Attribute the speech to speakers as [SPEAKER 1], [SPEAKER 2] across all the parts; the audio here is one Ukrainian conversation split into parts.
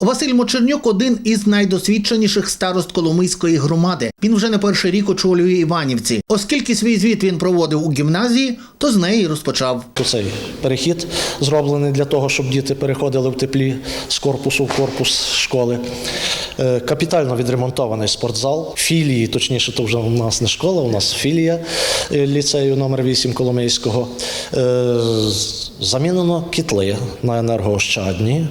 [SPEAKER 1] Василь Мочернюк один із найдосвідченіших старост Коломийської громади. Він вже не перший рік очолює Іванівці. Оскільки свій звіт він проводив у гімназії, то з неї розпочав.
[SPEAKER 2] Цей перехід зроблений для того, щоб діти переходили в теплі з корпусу в корпус школи. Е, Капітально відремонтований спортзал. Філії, точніше, то вже у нас не школа, у нас філія е, ліцею номер 8 Коломийського. Е, Замінено кітли на енергоощадні,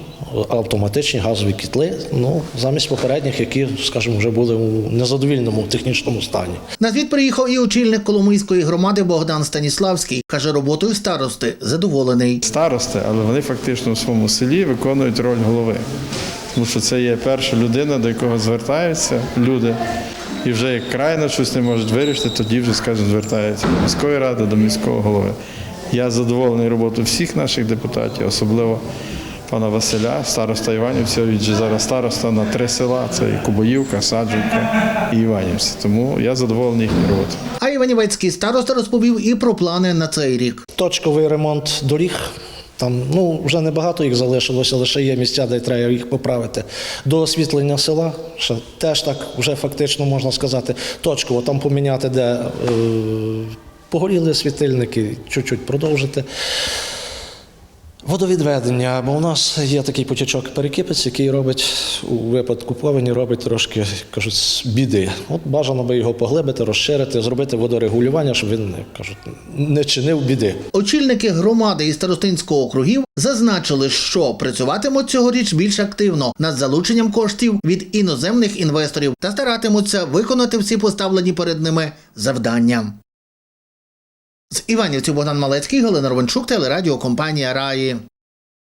[SPEAKER 2] автоматичні газові кітли, ну, замість попередніх, які, скажімо, вже були у незадовільному технічному стані.
[SPEAKER 1] На звіт приїхав і очільник Коломийської громади Богдан Станіславський. Каже, роботою старости задоволений.
[SPEAKER 3] старости, але вони фактично у своєму селі виконують роль голови. Тому що це є перша людина, до якого звертаються люди. І вже як крайно щось не можуть вирішити, тоді вже, скажімо, звертаються до міської ради, до міського голови. Я задоволений роботою всіх наших депутатів, особливо пана Василя, староста Іванівця. Він же зараз староста на три села: це і Кубоївка, Саджівка і Іванівці. Тому я задоволений їхньою роботою.
[SPEAKER 1] А Іванівецький староста розповів і про плани на цей рік.
[SPEAKER 2] Точковий ремонт доріг. Там ну вже небагато їх залишилося, лише є місця, де треба їх поправити. До освітлення села ще теж так вже фактично можна сказати точково там поміняти, де е, погоріли світильники, чуть-чуть продовжити. Водовідведення, бо у нас є такий потічок перекипець, який робить у випадку повені, робить трошки кажуть, біди. От бажано би його поглибити, розширити, зробити водорегулювання, щоб він кажуть, не чинив біди.
[SPEAKER 1] Очільники громади і старостинського округів зазначили, що працюватимуть цьогоріч більш активно над залученням коштів від іноземних інвесторів та старатимуться виконати всі поставлені перед ними завдання. З Іванівців Богдан Малецький, Галина Ровенчук, телерадіокомпанія Раї.